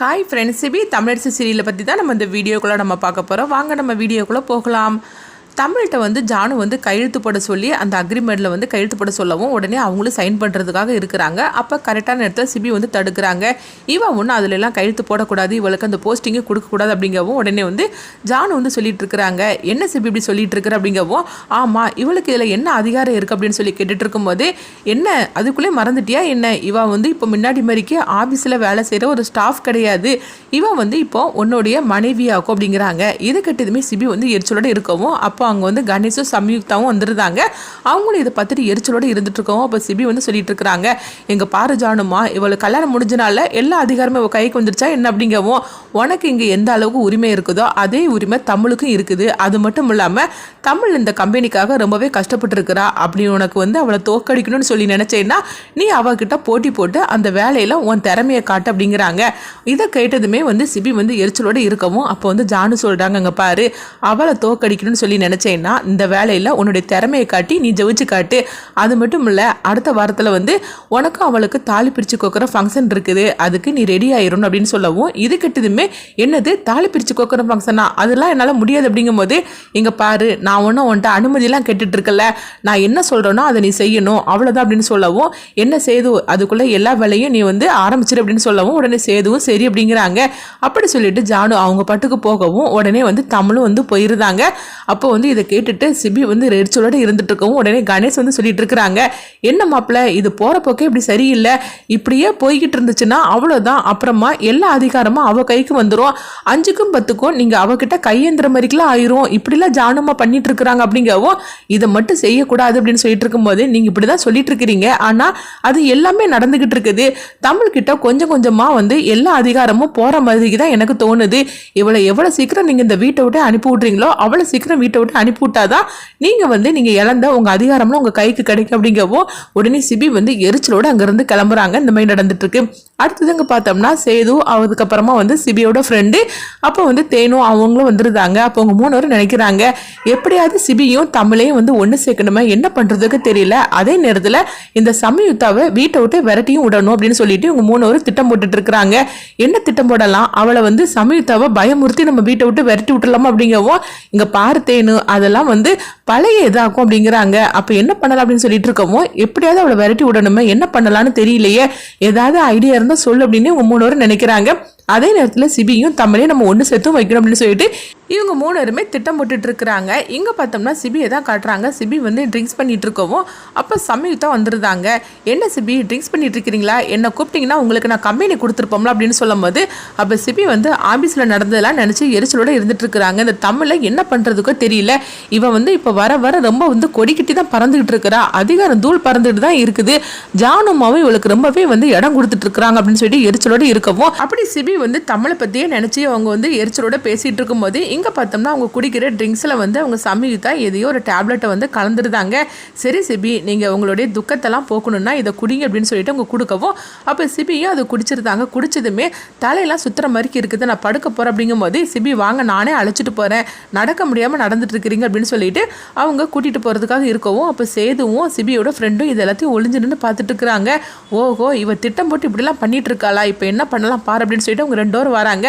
Hi friends CP Tamilarasu சீரியலை பற்றி தான் நம்ம இந்த வீடியோக்குள்ளே நம்ம பார்க்க போகிறோம் வாங்க நம்ம வீடியோக்குள்ளே போகலாம். தமிழ்கிட்ட வந்து ஜானு வந்து கையெழுத்து போட சொல்லி அந்த அக்ரிமெண்ட்டில் வந்து கையெழுத்து போட சொல்லவும் உடனே அவங்களும் சைன் பண்ணுறதுக்காக இருக்கிறாங்க. அப்போ கரெக்டான நேரத்தில் சிபி வந்து தடுக்கிறாங்க. இவன் ஒன்றும் அதிலெல்லாம் கையெழுத்து போடக்கூடாது. இவளுக்கு அந்த போஸ்டிங்கே கொடுக்கக்கூடாது அப்படிங்கவும் உடனே வந்து ஜானு வந்து சொல்லிட்டு இருக்கிறாங்க. என்ன சிபி இப்படி சொல்லிட்டு இருக்கிற அப்படிங்கவும் ஆமாம் இவளுக்கு இதில் என்ன அதிகாரம் இருக்குது அப்படின்னு சொல்லி கேட்டுட்டு இருக்கும்போது என்ன அதுக்குள்ளே மறந்துட்டியா என்ன? இவ வந்து இப்போ முன்னாடி மாதிரிக்கு ஆஃபீஸில் வேலை செய்கிற ஒரு ஸ்டாஃப் கிடையாது. இவன் வந்து இப்போ உன்னுடைய மனைவியாக்கும் அப்படிங்கிறாங்க. இது கட்டதுமே சிபி வந்து எரிச்சலோட இருக்கவும் அப்போ அங்கே வந்து கணேஷும் சம்யுக்தாவும் வந்துருந்தாங்க. அவங்களும் இதை பார்த்துட்டு எரிச்சலோடு இருந்துட்டுருக்கோம் அப்போ சிபி வந்து சொல்லிட்டு இருக்கிறாங்க எங்கள் பாரு ஜானுமா இவளுக்கு கல்யாணம் முடிஞ்சனால எல்லா அதிகாரமும் இவள் கைக்கு வந்துருச்சா என்ன அப்படிங்கவும் உனக்கு இங்கே எந்த அளவுக்கு உரிமை இருக்குதோ அதே உரிமை தமிழுக்கும் இருக்குது. அது மட்டும் இல்லாமல் தமிழ் இந்த கம்பெனிக்காக ரொம்பவே கஷ்டப்பட்டுருக்கிறா. அப்படி உனக்கு வந்து அவளை தோக்கடிக்கணும்னு சொல்லி நினச்சேன்னா நீ அவகிட்ட போட்டி போட்டு அந்த வேலையில் உன் திறமையை காட்டு அப்படிங்கிறாங்க. இதை கேட்டதுமே வந்து சிபி வந்து எரிச்சலோட இருக்கவும் அப்போ வந்து ஜானு சொல்கிறாங்க அங்கே பாரு அவளை தோக்கடிக்கணும்னு சொல்லி நினச்சேன்னா இந்த வேலையில் உன்னுடைய திறமையை காட்டி நீ ஜெயிச்சு காட்டு. அது மட்டும் இல்லை அடுத்த வாரத்தில் வந்து உனக்கும் அவளுக்கு தாலி பிரித்து கோக்குற ஃபங்க்ஷன் இருக்குது. அதுக்கு நீ ரெடி ஆயிரும் அப்படின்னு சொல்லவும் இது கிட்டதுமே என்னது? தாலி பிரித்து கோக்குற ஃபங்க்ஷனா அதெல்லாம் என்னால் முடியாது அப்படிங்கும்போது இங்கே பாரு நான் ஒன்றும் உன்ட்ட அனுமதியெல்லாம் கேட்டுட்ருக்கல. நான் என்ன சொல்கிறேனோ அதை நீ செய்யணும். அவ்வளோதான் அப்படின்னு சொல்லவும் என்ன செய்து அதுக்குள்ளே எல்லா வேலையும் நீ வந்து ஆரம்பிச்சிரு அப்படின்னு சொல்லவும் உடனே சேதுவும் சரி அப்படிங்கிறாங்க. அப்படி சொல்லிட்டு ஜானு அவங்க பாட்டுக்கு போகவும் உடனே வந்து தமிழும் வந்து போயிருந்தாங்க. அப்போ வந்து இதை கேட்டுட்டு சிபி வந்து எரிச்சலோட இருந்துட்டு இருக்கவும் உடனே கணேஷ் வந்து சொல்லிட்டு இருக்கிறாங்க என்ன மாப்பிள்ள இது போகிற போக்கே இப்படி சரியில்லை. இப்படியே போய்கிட்டு இருந்துச்சுன்னா அவ்வளோதான் அப்புறமா எல்லா அதிகாரமும் அவ கைக்கு வந்துடும் அஞ்சுக்கும் பத்துக்கும் நீங்கள் அவகிட்ட கையேந்திர மாதிரிக்கெல்லாம் ஆயிரும். இப்படிலாம் ஜானுமா பண்ணிட்டு இருக்கிறாங்க அப்படிங்கவும் இதை மட்டும் செய்யக்கூடாது அப்படின்னு சொல்லிட்டு இருக்கும்போது நீங்க இப்படிதான் சொல்லிட்டு இருக்கிறீங்க ஆனால் அது எல்லாமே நடந்துகிட்டு இருக்குது தமிழ்கிட்ட கொஞ்சம் கொஞ்சமாக வந்து எல்லா அதிகாரமும் போகிற மாதிரி தான் எனக்கு தோணுது. இவ்வளோ எவ்வளோ சீக்கிரம் நீங்கள் இந்த வீட்டை விட்டு அனுப்பி விட்றீங்களோ அவ்வளோ சீக்கிரம் வீட்டை விட்டு போட்டு அனுப்பிவிட்டாதான் நீங்கள் வந்து நீங்கள் இழந்த உங்க அதிகாரம்லாம் உங்கள் கைக்கு கிடைக்கும் அப்படிங்கவும் உடனே சிபி வந்து எரிச்சலோடு அங்கேருந்து கிளம்புறாங்க. இந்த மாதிரி நடந்துட்டுருக்கு. அடுத்ததுங்க பார்த்தோம்னா சேது அதுக்கப்புறமா வந்து சிபியோட ஃப்ரெண்டு அப்போ வந்து தேனும் அவங்களும் வந்துருந்தாங்க. அப்போ அவங்க மூணு பேரும் நினைக்கிறாங்க எப்படியாவது சிபியும் தமிழையும் வந்து ஒன்று சேர்க்கணுமே? என்ன பண்ணுறதுக்கு தெரியல. அதே நேரத்தில் இந்த சமயுத்தாவை வீட்டை விட்டு விரட்டியும் விடணும் அப்படின்னு சொல்லிட்டு இவங்க மூணு பேரும் திட்டம் போட்டுட்டு இருக்கிறாங்க என்ன திட்டம் போடலாம்? அவளை வந்து சமயுத்தாவை பயமுறுத்தி நம்ம வீட்டை விட்டு விரட்டி விட்டுலாமா அப்படிங்கவும் இங்கே பாரு தேனு அதெல்லாம் வந்து பழைய இதாகும் அப்படிங்கிறாங்க. அப்ப என்ன பண்ணலாம் அப்படின்னு சொல்லிட்டு இருக்கோமோ எப்படியாவது அவளை விரட்டி விடணுமே என்ன பண்ணலாம்னு தெரியலையே. ஏதாவது ஐடியா இருந்தால் சொல்லு அப்படின்னு இவங்க மூணு நினைக்கிறாங்க. அதே நேரத்தில் சிபியும் தமிழையும் நம்ம ஒன்று சேர்த்தும் வைக்கணும் அப்படின்னு சொல்லிட்டு இவங்க மூணுருமே திட்டம் போட்டுட்டு இருக்கிறாங்க இங்கே பார்த்தோம்னா சிபியை தான் காட்டுறாங்க. சிபி வந்து ட்ரிங்க்ஸ் பண்ணிட்டு இருக்கவும் அப்போ சமயுத்தம் வந்துருந்தாங்க. என்ன சிபி ட்ரிங்க்ஸ் பண்ணிட்டு இருக்கிறீங்களா என்னை கூப்பிட்டீங்கன்னா உங்களுக்கு நான் கம்பெனி கொடுத்துருப்போம்ல அப்படின்னு சொல்லும்போது அப்போ சிபி வந்து ஆஃபீஸில் நடந்ததெல்லாம் நினச்சி எரிச்சலோடு இருந்துட்டு இருக்கிறாங்க இந்த தமிழில் என்ன பண்ணுறதுக்கோ தெரியல. இவன் வந்து இப்போ வர வர ரொம்ப வந்து கொடிக்கிட்டி தான் பறந்துகிட்டு இருக்கிறா அதிகாரம் தூள் பறந்துட்டு தான் இருக்குது. ஜானுமாவும் இவளுக்கு ரொம்பவே வந்து இடம் கொடுத்துட்டு இருக்கிறாங்க அப்படின்னு சொல்லிட்டு எரிச்சலோடு இருக்கவும் அப்படி சிபி வந்து தமிழை பற்றியே நினச்சி அவங்க வந்து எரிச்சலோட பேசிகிட்டு இருக்கும்போது இங்கே பார்த்தோம்னா அவங்க குடிக்கிற ட்ரிங்க்ஸில் வந்து அவங்க சமயுத்தா எதையோ ஒரு டேப்லெட்டை வந்து கலந்துருந்தாங்க. சரி சிபி நீங்கள் உங்களுடைய துக்கத்தெல்லாம் போக்கணும்னா இதை குடிங்க அப்படின்னு சொல்லிட்டு அவங்க கொடுக்கவும் அப்போ சிபியும் அதை குடிச்சிருந்தாங்க. குடிச்சதுமே தலையெல்லாம் சுத்துற மாதிரி இருக்குது. நான் படுக்க போகிறேன் அப்படிங்கும்போது சிபி வாங்க நானே அழைச்சிட்டு போகிறேன் நடக்க முடியாமல் நடந்துட்டு இருக்கிறீங்க அப்படின்னு சொல்லிட்டு அவங்க கூட்டிகிட்டு போகிறதுக்காக இருக்கவும் அப்போ சேதுவும் சிபியோட ஃப்ரெண்டும் இது எல்லாத்தையும் ஒளிஞ்சு நின்று பார்த்துட்டு இருக்கிறாங்க. ஓஹோ இவ திட்டம் போட்டு இப்படிலாம் பண்ணிட்டு இருக்காளா? இப்போ என்ன பண்ணலாம் பாரு அப்படின்னு சொல்லிட்டு அவங்க ரெண்டோரும் வராங்க.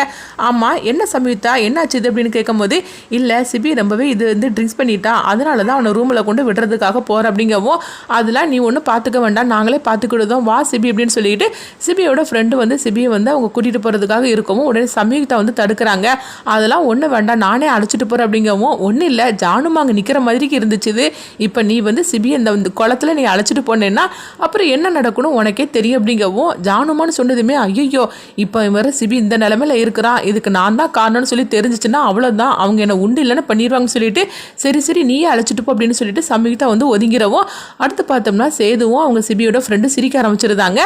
ஆமாம் என்ன சமயத்தா என்னாச்சு இது? அப்படின்னு கேட்கும்போது இல்லை சிபி ரொம்பவே இது வந்து ட்ரிங்க்ஸ் பண்ணிட்டான் அதனால தான் அவனை ரூமில் கொண்டு விடுறதுக்காக போகிற அப்படிங்கவும் அதெல்லாம் நீ ஒன்றும் பார்த்துக்க வேண்டாம் நாங்களே பார்த்துக்கிடுதோம் வா சிபி அப்படின்னு சொல்லிட்டு சிபியோட ஃப்ரெண்டு வந்து சிபியை வந்து அவங்க கூட்டிகிட்டு போகிறதுக்காக இருக்கவும் உடனே சமயுக்தா வந்து தடுக்கிறாங்க. அதெல்லாம் ஒன்றும் வேண்டாம் நானே அழைச்சிட்டு போகிறேன் அப்படிங்கவும் ஒன்றும் இல்லை ஜானும் அங்கே நிற்கிற மாதிரிக்கு இருந்துச்சு இப்போ நீ வந்து சிபி இந்த வந்து குளத்துல நீ அழைச்சிட்டு போனேன்னா அப்புறம் என்ன நடக்கணும் உனக்கே தெரியும் அப்படிங்கவும் ஜானுமான்னு சொன்னதுமே ஐயோ இப்போ வர சிபி இந்த நிலமையில இருக்கிறான் இதுக்கு நான் தான் காரணம்னு சொல்லி தெரிஞ்சிச்சுன்னா அவ்வளோதான் அவங்க என்ன உண்டு இல்லைன்னு பண்ணிடுவாங்கன்னு சொல்லிட்டு சரி சரி நீயே அழைச்சிட்டு போ அப்படின்னு சொல்லிட்டு சமயுக்தா வந்து ஒதுங்கிறவும் அடுத்து பார்த்தோம்னா சேதுவும் அவங்க சிபியோட ஃப்ரெண்டு சிரிக்க ஆரம்பிச்சிருந்தாங்க.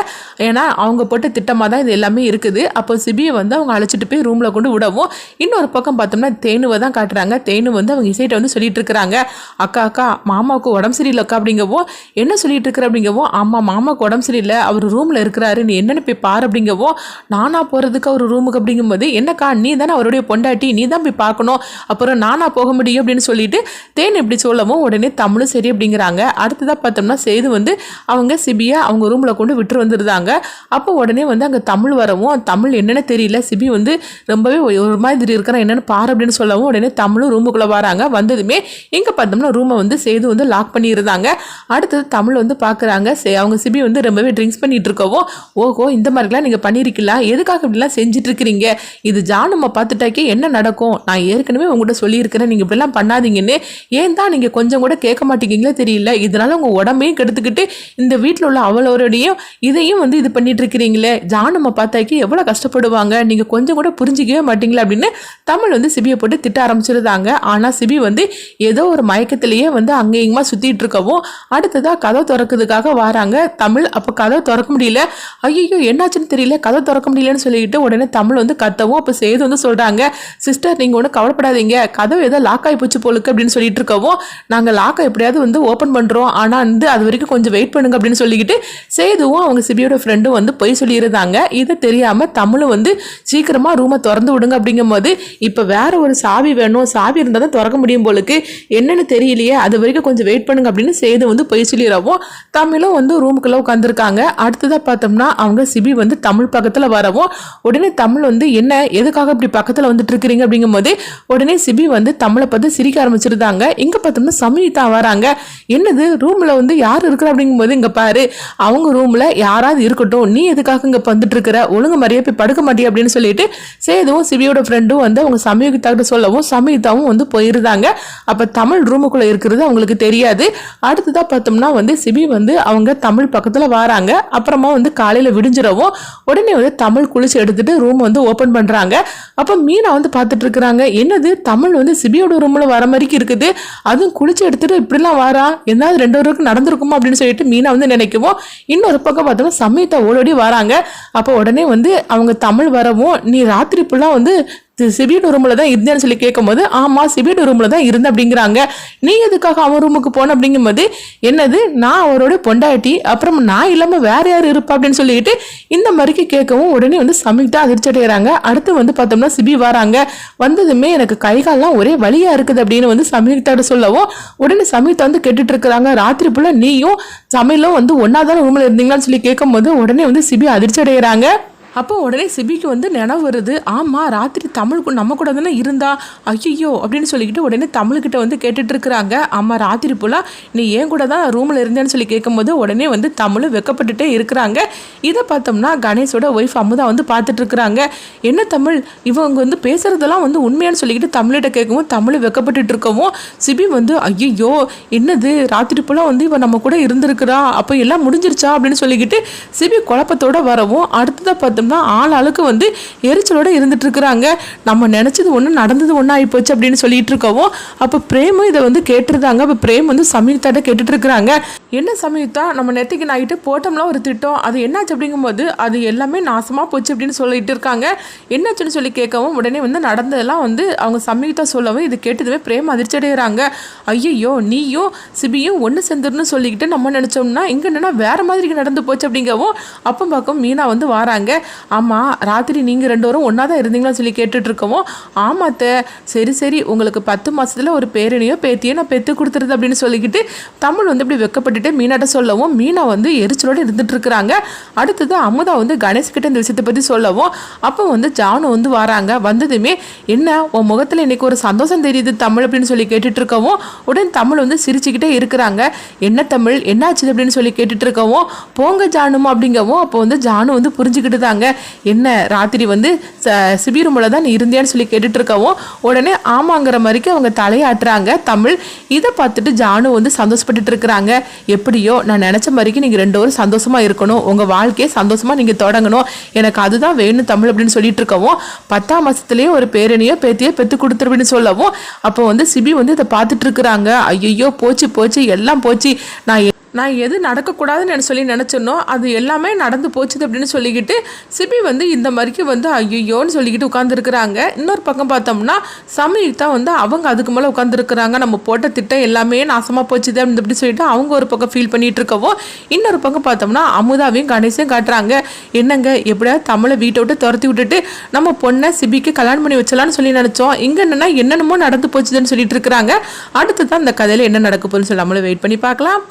ஏன்னா அவங்க போட்ட திட்டமாக தான் இது எல்லாமே இருக்குது. அப்போ சிபியை வந்து அவங்க அழைச்சிட்டு போய் ரூமில் கொண்டு விடவும் இன்னொரு பக்கம் பார்த்தோம்னா தேனுவை தான் காட்டுறாங்க. தேனு வந்து அவங்க இசைட்ட வந்து சொல்லிட்டு இருக்கிறாங்க. அக்கா அக்கா மாமாவுக்கு உடம்பு சரியில்லை அக்கா அப்படிங்கவோ என்ன சொல்லிட்டு இருக்கிற? அப்படிங்கவோ ஆமாம் மாமாவுக்கு உடம்பு சரியில்லை. அவர் ரூமில் இருக்கிறாரு. நீ என்னென்னு போய் பாரு அப்படிங்கவோ நானாக போகிறதுக்கு அவர் ரூமுக்கு அப்படிங்கும்போது என்னக்கா நீ தானே அவருடைய பொண்டாட்டி. நீ தான் போய் பார்க்க பார்க்கணும். அப்புறம் நானா போக முடியும் அப்படின்னு சொல்லிட்டு தேன் இப்படி சொல்லவும் உடனே தமிழும் சரி அப்படிங்கிறாங்க. அடுத்ததாக பார்த்தோம்னா சேது வந்து அவங்க சிபியை அவங்க ரூமில் கொண்டு விட்டு வந்துருந்தாங்க அப்போ உடனே வந்து அங்கே தமிழ் வரவும் தமிழ் என்னென்னு தெரியல. சிபி வந்து ரொம்பவே ஒரு மாதிரி இருக்கிறான் என்னென்னு பாரு அப்படின்னு சொல்லவும் உடனே தமிழும் ரூமுக்குள்ளே வராங்க. வந்ததுமே இங்கே பார்த்தோம்னா ரூமை வந்து சேது வந்து லாக் பண்ணியிருந்தாங்க அடுத்தது தமிழ் வந்து பார்க்குறாங்க. சே அவங்க சிபி வந்து ரொம்பவே ட்ரிங்க்ஸ் பண்ணிட்டு இருக்கவும் ஓஹோ இந்த மாதிரிலாம் நீங்கள் பண்ணியிருக்கலாம் எதுக்காக இப்படிலாம் செஞ்சுட்டு இருக்கிறீங்க? இது ஜானும்மா பார்த்துட்டாக்கே என்ன நடக்கும்? நான் ஏற்கனவே உங்கள்கிட்ட சொல்லியிருக்கிறேன். நீங்கள் இப்படிலாம் பண்ணாதீங்கன்னு. ஏன் தான் நீங்கள் கொஞ்சம் கூட கேட்க மாட்டேங்கிங்களே தெரியல. இதனால் உங்கள் உடம்பையும் கெடுத்துக்கிட்டு இந்த வீட்டில் உள்ள அவளோடையும் இதையும் வந்து இது பண்ணிட்டு இருக்கிறீங்களே ஜானும்மா பார்த்தாக்கி எவ்வளோ கஷ்டப்படுவாங்க. நீங்கள் கொஞ்சம் கூட புரிஞ்சிக்கவே மாட்டீங்களா அப்படின்னு தமிழ் வந்து சிபியை போட்டு திட்ட ஆரம்பிச்சிருந்தாங்க. ஆனால் சிபி வந்து ஏதோ ஒரு மயக்கத்திலேயே வந்து அங்கேயுமா சுற்றிட்டு இருக்கவும் அடுத்ததாக கதை திறக்கிறதுக்காக வராங்க. தமிழ் அப்போ கதை திறக்க முடியல. ஐயோ என்னாச்சுன்னு தெரியல. கதை திறக்க முடியலன்னு சொல்லிட்டு உடனே தமிழ் வந்து கத்தவும் அப்போ சேது வந்து சொல்கிறாங்க சிஸ்டர் நீங்கள் ஒன்றும் கவலைப்படாதீங்க. கதவு ஏதோ லாக் ஆகி போச்சு போலுக்கு அப்படின்னு சொல்லிட்டு இருக்கவும் நாங்கள் லாக்கை எப்படியாவது வந்து ஓப்பன் பண்ணுறோம் ஆனால் வந்து அது வரைக்கும் கொஞ்சம் வெயிட் பண்ணுங்க அப்படின்னு சொல்லிக்கிட்டு சேதுவும் அவங்க சிபியோட ஃப்ரெண்டும் வந்து போய் சொல்லியிருந்தாங்க. இது தெரியாமல் தமிழும் வந்து சீக்கிரமாக ரூமை திறந்து விடுங்க அப்படிங்கும்போது இப்போ வேற ஒரு சாவி வேணும். சாவி இருந்தால் தான் திறக்க முடியும் போலுக்கு. என்னென்னு தெரியலையே. அது வரைக்கும் கொஞ்சம் வெயிட் பண்ணுங்க அப்படின்னு சேது வந்து போய் சொல்லிடுறவும் தமிழும் வந்து ரூமுக்குள்ளே உட்காந்துருக்காங்க அடுத்ததாக பார்த்தோம்னா அவங்க சிபி வந்து தமிழ் பக்கத்தில் வரவும் உடனே தமிழ் வந்து என்ன? எதுக்காக இப்படி பக்கத்தில் வந்துட்டு இருக்கிறீங்க? அப்படிங்கும்போது உடனே சிபி வந்து தமிழை பார்த்து சிரிக்க ஆரம்பிச்சிருந்தாங்க. இங்கே பார்த்தோம்னா சமீதா வராங்க. என்னது ரூமில் வந்து யார் இருக்கிற அப்படிங்கும்போது இங்கே பாரு அவங்க ரூமில் யாராவது இருக்கட்டும். நீ எதுக்காக இங்கே வந்துட்டு இருக்கிற? ஒழுங்கு மாதிரியே போய் படுக்க மாட்டியா அப்படின்னு சொல்லிட்டு சேதுவும் சிபியோட ஃப்ரெண்டும் வந்து அவங்க சமீகிட்ட சொல்லவும் சமீதாவும் வந்து போயிருந்தாங்க. அப்போ தமிழ் ரூமுக்குள்ளே இருக்கிறது அவங்களுக்கு தெரியாது. அடுத்ததாக பார்த்தோம்னா வந்து சிபி வந்து அவங்க தமிழ் பக்கத்தில் வராங்க. அப்புறமா வந்து காலையில் விடிஞ்சிடவும் உடனே வந்து தமிழ் குளிச்சு எடுத்துட்டு ரூம் வந்து ஓப்பன் பண்ணுறாங்க அப்போ மீனா வந்து பார்த்துட்டு இருக்கிறாங்க. என்னது? தமிழ் வந்து சிபியோட ரூமில் வர மாதிரிக்கு இருக்குது. அதுவும் குளிச்சு எடுத்துகிட்டு இப்படிலாம் வாரா? என்னாவது ரெண்டு பேருக்கு நடந்திருக்குமா அப்படின்னு சொல்லிட்டு மீனா வந்து நினைக்குவோம் இன்னொரு பக்கம் பார்த்தோம்னா சமயத்தை ஓடோடி வராங்க. அப்போ உடனே வந்து அவங்க தமிழ் வரவும் நீ ராத்திரி ஃபுல்லாக வந்து சிபியோட ரூமில் தான் இருந்தேன்னு சொல்லி கேட்கும்போது ஆமாம் சிபியோட ரூமில் தான் இருந்தேன் அப்படிங்கிறாங்க. நீ எதுக்காக அவன் ரூமுக்கு போன அப்படிங்கும்போது என்னது நான் அவரோட பொண்டாட்டி அப்புறம் நான் இல்லாமல் வேற யார் இருப்பா அப்படின்னு சொல்லிட்டு இந்த மாதிரிக்கு கேட்கவும் உடனே வந்து சமிக்தா அதிர்ச்சி அடைகிறாங்க அடுத்து வந்து பார்த்தோம்னா சிபி வராங்க. வந்ததுமே எனக்கு கை கால்லாம் ஒரே வழியாக இருக்குது அப்படின்னு வந்து சமிக்தாட்ட சொல்லவும் உடனே சமிக்தா வந்து கேட்டுட்டு இருக்கிறாங்க. ராத்திரி ஃபுல்லாக நீயும் சமையலும் வந்து ஒன்றா தான் ரூமில் இருந்தீங்களான்னு சொல்லி கேட்கும்போது உடனே வந்து சிபி அதிர்ச்சி அடைகிறாங்க அப்போ உடனே சிபிக்கு வந்து நினைவு வருது ஆமாம் ராத்திரி தமிழ் நம்ம கூட தானே இருந்தா? ஐயோ அப்படின்னு சொல்லிக்கிட்டு உடனே தமிழ்கிட்ட வந்து கேட்டுட்டு இருக்கிறாங்க ஆமாம் ராத்திரி போல நீ ஏன் கூட தான் ரூமில் இருந்தேன்னு சொல்லி கேட்கும்போது உடனே வந்து தமிழும் வெக்கப்பட்டுட்டே இருக்கிறாங்க. இதை பார்த்தோம்னா கணேஷோட ஒய்ஃப் அமுதா வந்து பார்த்துட்டு இருக்கிறாங்க என்ன தமிழ் இவங்க வந்து பேசுறதெல்லாம் வந்து உண்மையானு சொல்லிக்கிட்டு தமிழ்கிட்ட கேட்கவும் தமிழ் வெக்கப்பட்டுட்டு இருக்கவும் சிபி வந்து ஐயோ என்னது ராத்திரி போல வந்து இவன் நம்ம கூட இருந்திருக்கிறா அப்போ எல்லாம் முடிஞ்சிருச்சா அப்படின்னு சொல்லிக்கிட்டு சிபி குழப்பத்தோட வரவும் அடுத்ததை பார்த்தோம் மட்டும்தான் ஆள் ஆளுக்கு வந்து எரிச்சலோட இருந்துட்டு இருக்கிறாங்க நம்ம நினச்சது ஒன்று நடந்தது ஒன்றா ஆகிப்போச்சு அப்படின்னு சொல்லிட்டு இருக்கவும் அப்போ பிரேமும் இதை வந்து கேட்டிருந்தாங்க. அப்போ பிரேம் வந்து சமீபத்தாட்ட கேட்டுட்டு இருக்கிறாங்க என்ன சமீதா நம்ம நெத்திக்கு நாயிட்டு போட்டோம்லாம் ஒரு திட்டம். அது என்னாச்சு? அப்படிங்கும்போது அது எல்லாமே நாசமாக போச்சு அப்படின்னு சொல்லிட்டு இருக்காங்க என்னாச்சுன்னு சொல்லி கேட்கவும் உடனே வந்து நடந்ததெல்லாம் வந்து அவங்க சமீபத்தா சொல்லவும் இது கேட்டதுமே பிரேம் அதிர்ச்சி அடைகிறாங்க ஐயோ நீயும் சிபியும் ஒன்று சேர்ந்துருன்னு சொல்லிக்கிட்டு நம்ம நினச்சோம்னா இங்கே என்னன்னா வேறு மாதிரி நடந்து போச்சு அப்படிங்கவும் அப்போ பார்க்கவும் மீனா வந்து வராங்க. ஆமாம் ராத்திரி நீங்கள் ரெண்டு வரும் ஒன்றா தான் இருந்தீங்களா சொல்லி கேட்டுட்ருக்கவும் ஆமாத்த சரி சரி உங்களுக்கு பத்து மாதத்தில் ஒரு பேரணியோ பேத்தியோ நான் பெற்று கொடுத்துருது அப்படின்னு சொல்லிக்கிட்டு தமிழ் வந்து இப்படி வெக்கப்பட்டுட்டு மீனாட்ட சொல்லவும் மீனா வந்து எரிச்சலோடு இருந்துட்டு இருக்கிறாங்க அடுத்தது அமுதா வந்து கணேஷ்கிட்ட இந்த விஷயத்தை பற்றி சொல்லவும் அப்போ வந்து ஜானு வந்து வராங்க. வந்ததுமே என்ன உன் முகத்தில் இன்னைக்கு ஒரு சந்தோஷம் தெரியுது தமிழ் அப்படின்னு சொல்லி கேட்டுட்டு இருக்கவும் உடனே தமிழ் வந்து சிரிச்சுக்கிட்டே இருக்கிறாங்க. என்ன தமிழ்? என்னாச்சு? அப்படின்னு சொல்லி கேட்டுட்டு இருக்கவும் போங்க ஜானுமா அப்படிங்கவும் அப்போ வந்து ஜானு வந்து புரிஞ்சுக்கிட்டு தாங்க. என்ன ராத்திரி வந்து சிபி தான் நீ இருந்தியான்னு சொல்லி கேட்டுட்டு இருக்கவும் உடனே ஆமாங்கிற மாதிரிக்கு அவங்க தலையாட்டுறாங்க. தமிழ் இதை பார்த்துட்டு ஜானு வந்து சந்தோஷப்பட்டுட்டு இருக்கிறாங்க எப்படியோ நான் நினச்ச மாதிரிக்கு நீங்கள் ரெண்டு பேரும் சந்தோஷமாக இருக்கணும். உங்கள் வாழ்க்கையை சந்தோஷமாக நீங்கள் தொடங்கணும். எனக்கு அதுதான் வேணும் தமிழ் அப்படின்னு சொல்லிட்டு இருக்கவும் பத்தாம் மாதத்துலேயே ஒரு பேரணியோ பேத்தியோ பெற்று கொடுத்துருவின்னு சொல்லவும் அப்போ வந்து சிபி வந்து இதை பார்த்துட்டு இருக்கிறாங்க ஐயோ போச்சு போச்சு எல்லாம் போச்சு. நான் நான் எது நடக்கக்கூடாதுன்னு சொல்லி நினச்சோன்னோ அது எல்லாமே நடந்து போச்சுது அப்படின்னு சொல்லிக்கிட்டு சிபி வந்து இந்த மாதிரிக்கு வந்து ஐயோன்னு சொல்லிக்கிட்டு உட்காந்துருக்குறாங்க இன்னொரு பக்கம் பார்த்தோம்னா சமயுக்தா வந்து அவங்க அதுக்கு மேலே உட்காந்துருக்குறாங்க நம்ம போட்ட திட்டம் எல்லாமே நாசமாக போச்சுது அப்படின்னு இப்படி சொல்லிட்டு அவங்க ஒரு பக்கம் ஃபீல் பண்ணிகிட்டு இருக்கவோ இன்னொரு பக்கம் பார்த்தோம்னா அமுதாவையும் கணேசையும் காட்டுறாங்க. என்னங்க எப்படியாவது தமிழை வீட்டை விட்டு துரத்தி விட்டுட்டு நம்ம பொண்ணை சிபிக்கு கல்யாணம் பண்ணி வச்சலாம்னு சொல்லி நினச்சோம். இங்கே என்னென்னா என்னென்னமோ நடந்து போச்சுதுன்னு சொல்லிட்டு இருக்கிறாங்க. அடுத்து தான் இந்த கதையில் என்ன நடக்க போகுதுன்னு சொல்லி நம்மளும் வெயிட் பண்ணி பார்க்கலாம்.